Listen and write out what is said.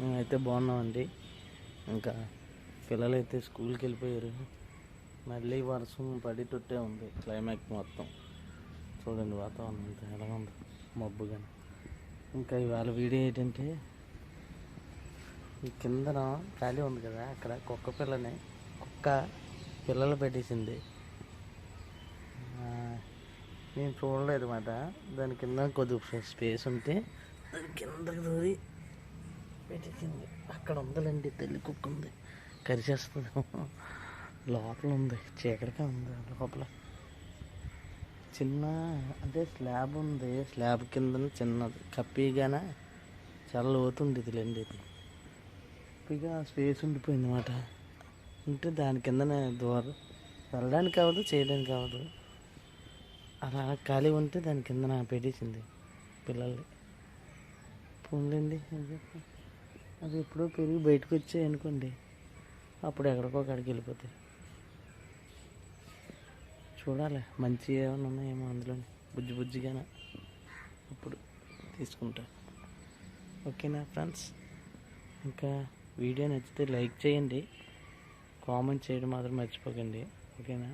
మేమైతే బాగున్నామండి. ఇంకా పిల్లలు అయితే స్కూల్కి వెళ్ళిపోయారు. మళ్ళీ వర్షం పడేటట్టే ఉంది. క్లైమాక్స్ మొత్తం. చూడండి వాతావరణం అంతా ఎలా ఉంది. మబ్బుగా ఇంకా ఇవాళ వీడియో ఏంటంటే ఈ కిందన ఖాళీ ఉంది కదా అక్కడ కుక్క పిల్లని కుక్క పిల్లలు పెట్టేసింది. నేను చూడలేదు మాట. దాని కింద కొద్దిగా స్పేస్ ఉంటే దాని కిందకి దూరి పెట్టేసింది అక్కడ ఉందిలేండి తల్లి కుక్క ఉంది. కరిచేస్తుంది లోపల ఉంది చీకటిగా ఉంది లోపల. చిన్న అదే స్లాబ్ ఉంది. స్లాబ్ కింద చిన్నది. కప్పిగానే చాలా లోతు లేండి ఇది. కప్పిగా స్పేస్ ఉండిపోయింది అన్నమాట. ఉంటే దాని కిందనే దూరం వెళ్ళడానికి అవ్వదు చేయడానికి అవ్వదు. అలా ఖాళీ ఉంటే దాని కిందన పెట్టేసింది పిల్లల్ని. పోన్లేండి అది ఎప్పుడో పెరిగి బయటకు వచ్చాయి అనుకోండి అప్పుడు ఎక్కడికో అక్కడికి వెళ్ళిపోతాయి. చూడాలి మంచి ఏమైనా ఉన్నాయేమో అందులో బుజ్జి బుజ్జిగానే? అప్పుడు తీసుకుంటా. ఓకేనా ఫ్రెండ్స్? ఇంకా వీడియో నచ్చితే లైక్ చేయండి కామెంట్ చేయడం మాత్రం మర్చిపోకండి. ఓకేనా?